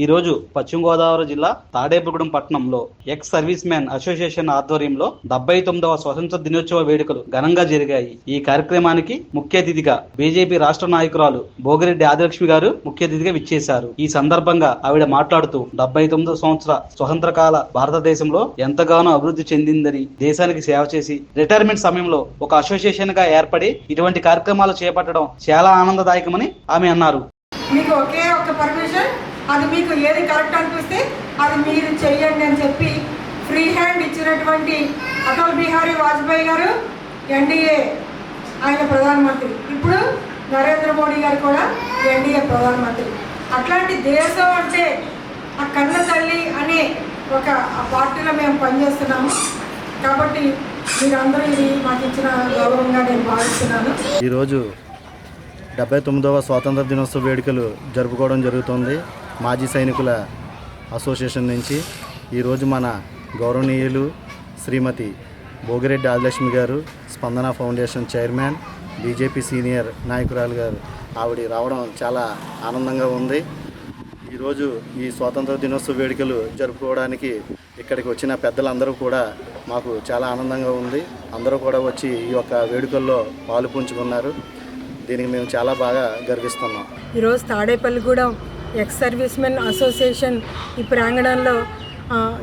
ఈ రోజు పశ్చిమ గోదావరి జిల్లా తాడేపుగూడెం పట్టణంలో ఎక్స్ సర్వీస్ మ్యాన్ అసోసియేషన్ ఆధ్వర్యంలో డెబ్బై తొమ్మిదవ స్వతంత్ర దినోత్సవ వేడుకలు ఘనంగా జరిగాయి. ఈ కార్యక్రమానికి ముఖ్య అతిథిగా బీజేపీ రాష్ట్ర నాయకురాలు భోగిరెడ్డి ఆదిలక్ష్మి గారు ముఖ్య అతిథిగా విచ్చేశారు. ఈ సందర్భంగా ఆవిడ మాట్లాడుతూ డెబ్బై తొమ్మిదవ సంవత్సర స్వతంత్ర కాల భారతదేశంలో ఎంతగానో అభివృద్ధి చెందిందని దేశానికి సేవ చేసి రిటైర్మెంట్ సమయంలో ఒక అసోసియేషన్గా ఏర్పడి ఇటువంటి కార్యక్రమాలు చేపట్టడం చాలా ఆనందదాయకమని ఆమె అన్నారు. మీకు ఒకే ఒక పర్మిషన్? అది మీకు ఏది కరెక్ట్ అనిపిస్తే అది మీరు చెయ్యండి అని చెప్పి ఫ్రీ హ్యాండ్ ఇచ్చినటువంటి అటల్ బిహారీ వాజ్పేయి గారు ఎన్డీఏ ఆయన ప్రధానమంత్రి. ఇప్పుడు నరేంద్ర మోడీ గారు కూడా ఎన్డీఏ ప్రధానమంత్రి. అట్లాంటి దేశం అంటే ఆ కన్న తల్లి అనే ఒక పార్టీలో మేము పనిచేస్తున్నాము. కాబట్టి మీరందరూ ఇది మాకు ఇచ్చిన గౌరవంగా నేను భావిస్తున్నాను. ఈరోజు డెబ్బై తొమ్మిదవ స్వాతంత్ర దినోత్సవ వేడుకలు జరుపుకోవడం జరుగుతుంది. మాజీ సైనికుల అసోసియేషన్ నుంచి ఈరోజు మన గౌరవనీయులు శ్రీమతి భోగిరెడ్డి ఆదిలక్ష్మి గారు స్పందన ఫౌండేషన్ చైర్మన్ బీజేపీ సీనియర్ నాయకురాలు గారు ఆవిడ రావడం చాలా ఆనందంగా ఉంది. ఈరోజు ఈ స్వాతంత్ర దినోత్సవ వేడుకలు జరుపుకోవడానికి ఇక్కడికి వచ్చిన పెద్దలందరూ కూడా మాకు చాలా ఆనందంగా ఉంది. అందరూ కూడా వచ్చి ఈ యొక్క వేడుకల్లో పాలు పుంజుకున్నారు. దీనికి మేము చాలా బాగా గర్విస్తున్నాం. ఈరోజు Tadepalligudem ex service men association ఈ ప్రాంగణంలో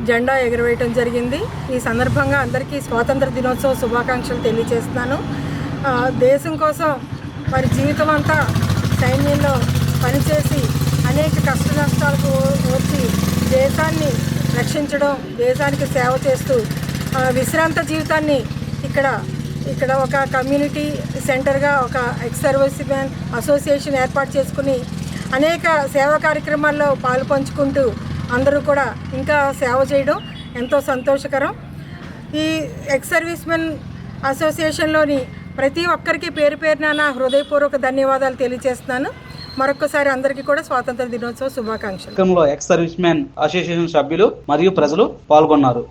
జెండా ఎగురవేయటం జరిగింది. ఈ సందర్భంగా అందరికీ స్వాతంత్ర దినోత్సవ శుభాకాంక్షలు తెలియజేస్తున్నాను. దేశం కోసం వారి జీవితం అంతా సైన్యంలో పనిచేసి అనేక కష్ట నష్టాలకు వచ్చి దేశాన్ని రక్షించడం దేశానికి సేవ చేస్తూ విశ్రాంత జీవితాన్ని ఇక్కడ ఇక్కడ ఒక కమ్యూనిటీ సెంటర్గా ఒక ఎక్స్ సర్వీస్ మ్యాన్ అసోసియేషన్ ఏర్పాటు చేసుకుని అనేక సేవా కార్యక్రమాల్లో పాలు పంచుకుంటూ అందరూ కూడా ఇంకా సేవ చేయడం ఎంతో సంతోషకరం. ఈ ఎక్స్ సర్వీస్ మెన్ అసోసియేషన్లోని ప్రతి ఒక్కరికి పేరు పేరున నా హృదయపూర్వక ధన్యవాదాలు తెలియజేస్తున్నాను. మరొకసారి అందరికీ కూడా స్వాతంత్ర దినోత్సవ శుభాకాంక్షలు. ఎక్స్ సర్వీస్ మ్యాన్ అసోసియేషన్ సభ్యులు మరియు ప్రజలు పాల్గొన్నారు.